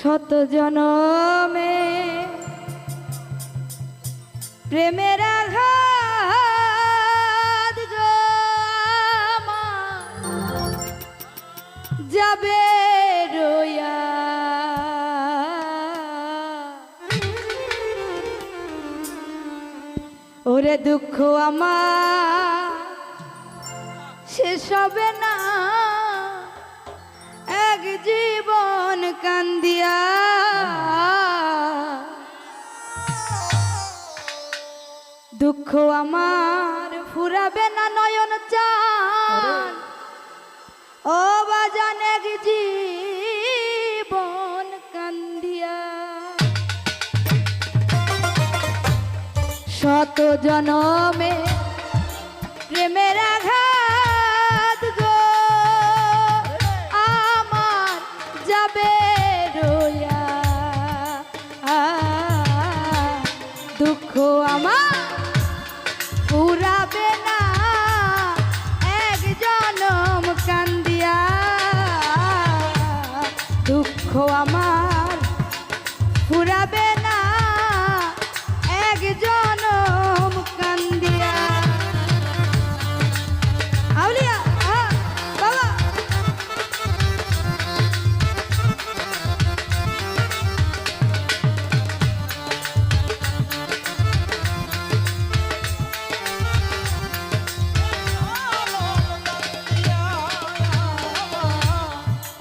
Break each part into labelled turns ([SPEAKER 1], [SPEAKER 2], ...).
[SPEAKER 1] শত জনমে প্রেমের যাবে ওরে দুঃখ আমার শেষ হবে না। জীবন কান্দিয়া। দুঃখ আমার ফুরাবে না নয়ন চান। ও বাজান জীবন কান্দিয়া। শত জনমে প্রেমের আঘাত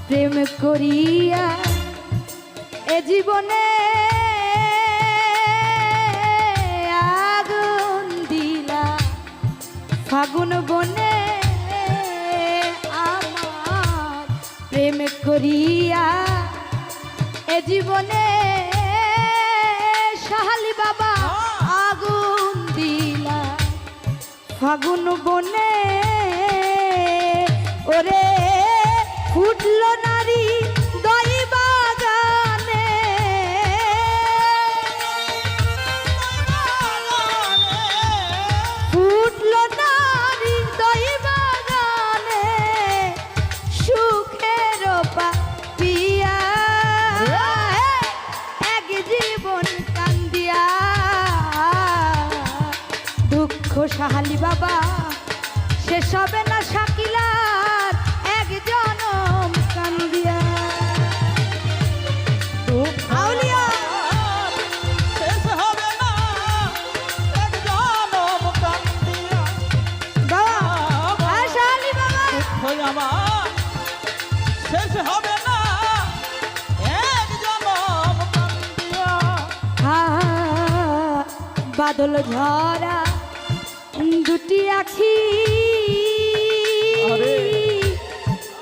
[SPEAKER 1] প্রেম করিয়া এ জীবনে আগুন দিলা। ফাগুন বনে আমার প্রেম করিয়া এ জীবনে সাহালি বাবা আগুন দিলা। ফাগুন বনে বাবা
[SPEAKER 2] আমার শেষ হবে না। এক জনম
[SPEAKER 1] বাদল ঝরা দুটি আখি।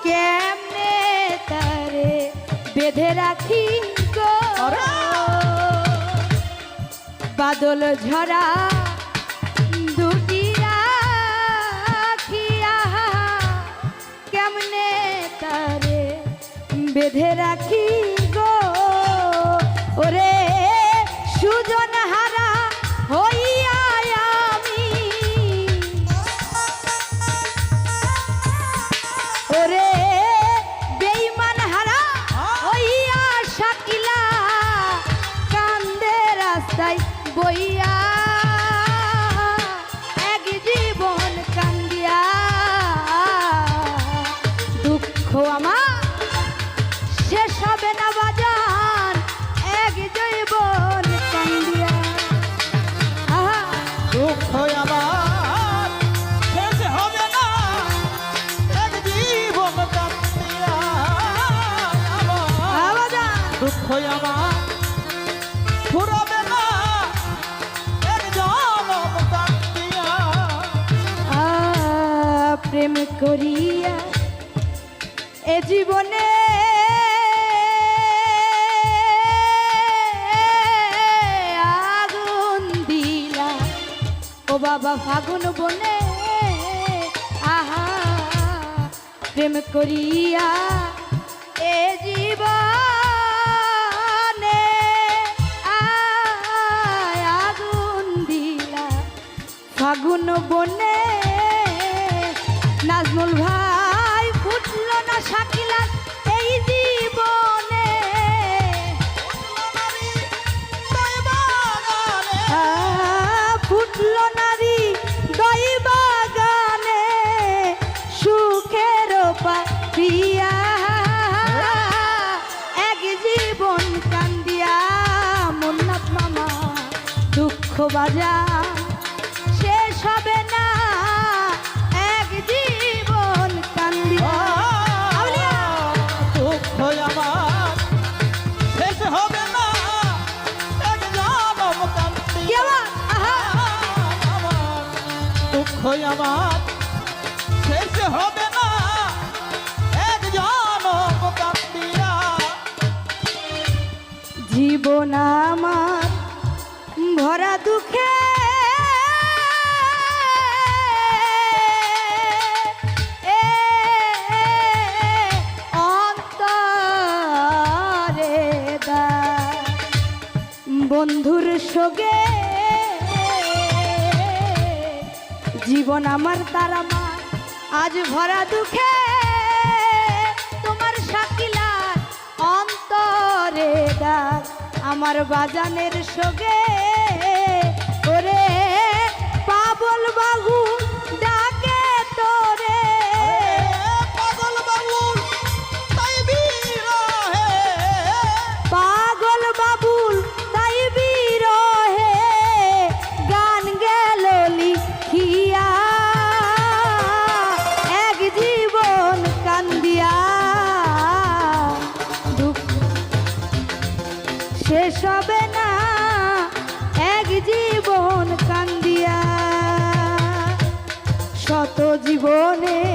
[SPEAKER 1] কেমনে তারে বেঁধে রাখি বাদল ঝরা তারে বেঁধে রাখি গো। ওরে শেষ হবে না বাজান। এক জীবন কান্দিয়া।
[SPEAKER 2] দুঃখ আমার। শেষ হবে না। এক জীবন কান্দিয়া। দুঃখ আমার। ফুরাবে না। এক জনম কান্দিয়া।
[SPEAKER 1] প্রেম করিয়া এ জীবনে বাবা ফাগুন বনে। আহা প্রেম করিয়া এ জীবনে বাজা শেষ হবে না। এক জীবন আউলিয়া।
[SPEAKER 2] দুঃখ আমার শেষ হবে না। এক জনম
[SPEAKER 1] কি
[SPEAKER 2] কান্দিয়া
[SPEAKER 1] আবার?
[SPEAKER 2] আমার দুঃখ আমার শেষ হবে না। এক জনম কান্দিয়া
[SPEAKER 1] জীবন আমার ভরা দুঃখে। অন্তরে দা। বন্ধুর সঙ্গে জীবন আমার, তারা মা আজ ভরা দুঃখে তোমার শাকিলার অন্তরে ডাক আমার বাজানের সঙ্গে maluco! জীবনে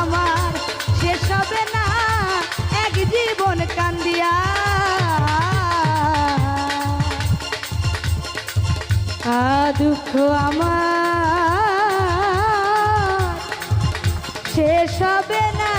[SPEAKER 1] আমার শেষ হবে না এক জীবন কান্দিয়া। আ দুঃখ আমার শেষ হবে না